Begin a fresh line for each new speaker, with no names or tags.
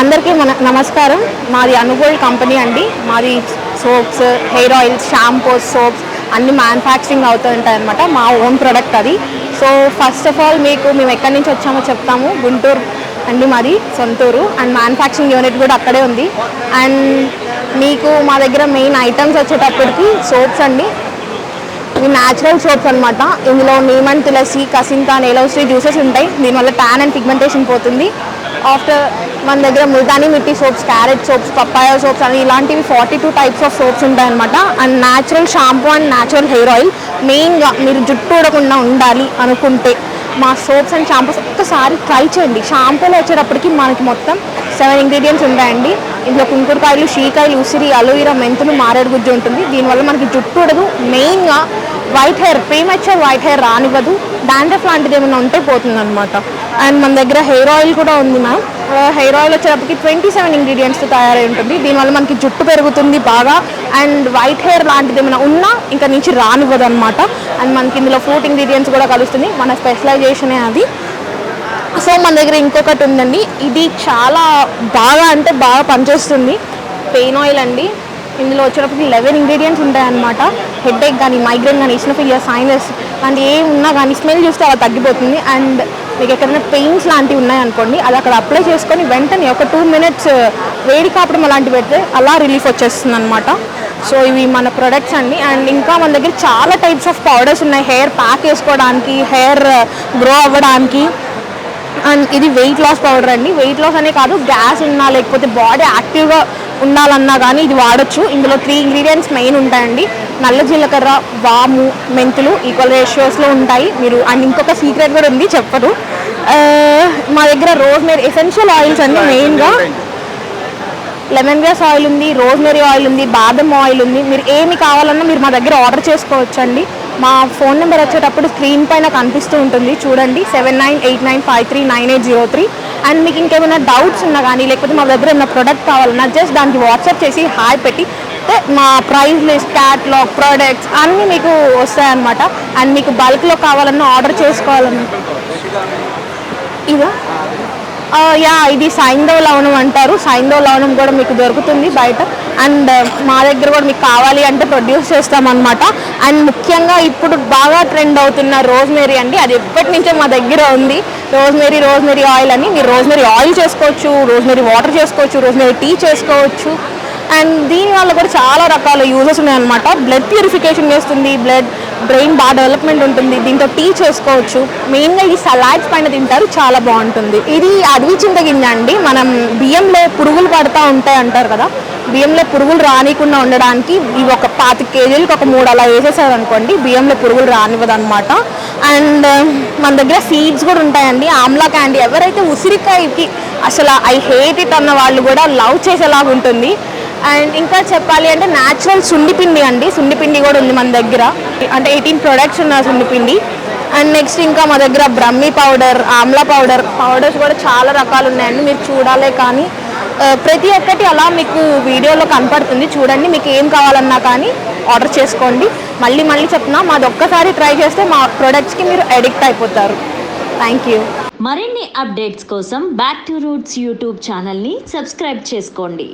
అందరికీ మన నమస్కారం. మాది అనుగోల్డ్ కంపెనీ అండి. మాది soaps hair oils shampoos soaps అన్ని మ్యానుఫ్యాక్చరింగ్ అవుతూ ఉంటాయన్నమాట. మా ఓన్ ప్రొడక్ట్ అది. సో ఫస్ట్ ఆఫ్ ఆల్ మీకు మేము ఎక్కడి నుంచి వచ్చామో చెప్తాము. గుంటూరు అండి మాది సొంతూరు. అండ్ మ్యానుఫ్యాక్చరింగ్ యూనిట్ కూడా అక్కడే ఉంది. అండ్ మీకు మా దగ్గర మెయిన్ ఐటమ్స్ వచ్చేటప్పటికి సోప్స్ అండి. ఇవి న్యాచురల్ సోప్స్ అనమాట ఇందులో నీమన్ తులసి కసింత నేలవశ్రీ జ్యూసెస్ ఉంటాయి. దీనివల్ల ట్యాన్ అండ్ పిగ్మెంటేషన్ పోతుంది. ఆఫ్టర్ మన దగ్గర Multani mitti soaps carrot soaps papaya soaps అని ఇలాంటివి forty two types of soaps ఉంటాయన్నమాట and natural shampoo and natural hair oil మెయిన్గా మీరు జుట్టు ఊడకుండా ఉండాలి అనుకుంటే మా సోప్స్ అండ్ షాంపూస్ ఒక్కసారి ట్రై చేయండి. షాంపూలో వచ్చేటప్పటికి మనకి మొత్తం సెవెన్ ఇంగ్రీడియంట్స్ ఉంటాయండి. ఇందులో కుంకుడుకాయలు షీకాయలు ఉసిరి అలోవీరా మెంతులు మారేడు గుజ్జు ఉంటుంది. దీనివల్ల మనకి జుట్టు ఉడదు మెయిన్గా white hair premature white hair రానివ్వదు. Dandruff లాంటిది ఏమైనా ఉంటే పోతుంది అనమాట అండ్ మన దగ్గర హెయిర్ ఆయిల్ కూడా ఉంది మ్యామ్ హెయిర్ ఆయిల్ వచ్చేటప్పటికి ట్వంటీ సెవెన్ ఇంగ్రీడియంట్స్తో తయారై ఉంటుంది. దీనివల్ల మనకి జుట్టు పెరుగుతుంది బాగా. అండ్ వైట్ హెయిర్ లాంటిది ఏమైనా ఉన్నా ఇంకా నుంచి రానివ్వదు అనమాట అండ్ మనకి ఇందులో ఫ్రూట్ ఇంగ్రీడియంట్స్ కూడా కలుస్తుంది. మన స్పెషలైజేషనే అది. సో మన దగ్గర ఇంకొకటి ఉందండి. ఇది చాలా బాగా అంటే బాగా పనిచేస్తుంది. పెయిన్ ఆయిల్ అండి. ఇందులో వచ్చేటప్పటికి లెవెన్ ఇంగ్రీడియంట్స్ ఉంటాయన్నమాట. హెడేక్ కానీ మైగ్రేన్ కానీ ఇస్నోఫిలియా సైనస్ అండ్ ఏ ఉన్నా కానీ స్మెల్ చూస్తే అలా తగ్గిపోతుంది. అండ్ మీకు ఎక్కడైనా పెయిన్స్ లాంటివి ఉన్నాయనుకోండి అది అక్కడ అప్లై చేసుకొని వెంటనే ఒక టూ మినిట్స్ uh, వేడి కాపడం అలాంటివి పెడితే అలా రిలీఫ్ వచ్చేస్తుంది అనమాట సో ఇవి మన ప్రొడక్ట్స్ అండి అండ్ ఇంకా మన దగ్గర చాలా టైప్స్ ఆఫ్ పౌడర్స్ ఉన్నాయి. హెయిర్ ప్యాక్ వేసుకోవడానికి హెయిర్ uh, గ్రో అవ్వడానికి. అండ్ ఇది వెయిట్ లాస్ పౌడర్ అండి. వెయిట్ లాస్ అనే కాదు గ్యాస్ ఉన్నా లేకపోతే బాడీ యాక్టివ్గా ఉండాలన్నా కానీ ఇది వాడచ్చు. ఇందులో త్రీ ఇంగ్రీడియంట్స్ మెయిన్ ఉంటాయండి. నల్ల జీలకర్ర వాము మెంతులు ఈక్వల్ రేషియోస్లో ఉంటాయి. మీరు అండ్ ఇంకొక సీక్రెట్ కూడా ఉంది చెప్పరు మా దగ్గర రోజ్ మేరీ ఎసెన్షియల్ ఆయిల్స్ అండి మెయిన్గా లెమన్ గ్రాస్ ఆయిల్ ఉంది రోజ్ మెరీ ఆయిల్ ఉంది బాదం ఆయిల్ ఉంది. మీరు ఏమి కావాలన్నా మీరు మా దగ్గర ఆర్డర్ చేసుకోవచ్చండి. మా ఫోన్ నెంబర్ వచ్చేటప్పుడు స్క్రీన్ పైన కనిపిస్తూ ఉంటుంది. చూడండి seven nine eight nine five three nine eight zero three and మీకు ఇంకేమైనా డౌట్స్ ఉన్నా కానీ లేకపోతే మా దగ్గర ఏమైనా ప్రొడక్ట్ కావాలన్నా జస్ట్ దానికి వాట్సాప్ చేసి హాయ్ పెట్టి మా ప్రైస్ లిస్ట్ క్యాట్లాగ్ ప్రోడక్ట్స్ అన్నీ మీకు వస్తాయన్నమాట. అండ్ మీకు బల్క్లో కావాలన్నా ఆర్డర్ చేసుకోవాలన్నా. ఇదా? యా ఇది సైంధవ లవణం అంటారు. సైంధవ లవణం కూడా మీకు దొరుకుతుంది బయట. అండ్ uh, మా దగ్గర కూడా మీకు కావాలి అంటే ప్రొడ్యూస్ చేస్తామన్నమాట. అండ్ ముఖ్యంగా ఇప్పుడు బాగా ట్రెండ్ అవుతున్న రోజ్మేరీ అండి. అది ఎప్పటి నుంచో మా దగ్గర ఉంది. రోజ్మెరీ రోజ్మెరీ ఆయిల్ అని మీరు రోజ్మెరీ ఆయిల్ చేసుకోవచ్చు రోజ్మెరీ వాటర్ చేసుకోవచ్చు రోజ్మెరీ టీ చేసుకోవచ్చు. అండ్ దీని వల్ల కూడా చాలా రకాల యూజెస్ ఉన్నాయన్నమాట. బ్లడ్ ప్యూరిఫికేషన్ చేస్తుంది బ్లడ్ బ్రెయిన్ బాగా డెవలప్మెంట్ ఉంటుంది దీంతో టీ చేసుకోవచ్చు. మెయిన్గా ఈ సలాడ్స్ పైన తింటారు చాలా బాగుంటుంది. ఇది అడవి చింతగింజ అండి. మనం బియ్యంలో పురుగులు పడతా ఉంటాయి అంటారు కదా బియ్యంలో పురుగులు రానికుండా ఉండడానికి ఇవి ఒక పాతి కేజీలకు ఒక మూడు అలా వేసేసారు అనుకోండి బియ్యంలో పురుగులు రానివ్వదు అనమాట అండ్ మన దగ్గర సీడ్స్ కూడా ఉంటాయండి. ఆమ్లా క్యాండీ ఎవరైతే ఉసిరికాయకి అసలు ఐ హేట్ ఇట్ అన్న వాళ్ళు కూడా లవ్ చేసేలాగా ఉంటుంది అండ్ ఇంకా చెప్పాలి అంటే న్యాచురల్ సుండిపిండి అండి. సుండిపిండి కూడా ఉంది మన దగ్గర. అంటే ఎయిటీన్ ప్రొడక్ట్స్ ఉన్న సుండిపిండి. అండ్ నెక్స్ట్ ఇంకా మా దగ్గర brahmi powder amla powder. Powders కూడా చాలా రకాలు ఉన్నాయండి. మీరు చూడాలే కానీ ప్రతి ఒక్కటి అలా మీకు వీడియోలో కనపడుతుంది. చూడండి మీకు ఏం కావాలన్నా కానీ ఆర్డర్ చేసుకోండి. మళ్ళీ మళ్ళీ చెప్తున్నా మాది ఒక్కసారి ట్రై చేస్తే మా ప్రొడక్ట్స్కి మీరు అడిక్ట్ అయిపోతారు. థ్యాంక్ యూ
మరిన్ని అప్డేట్స్ కోసం బ్యాక్ టు రూట్స్ యూట్యూబ్ ఛానల్ని సబ్స్క్రైబ్ చేసుకోండి.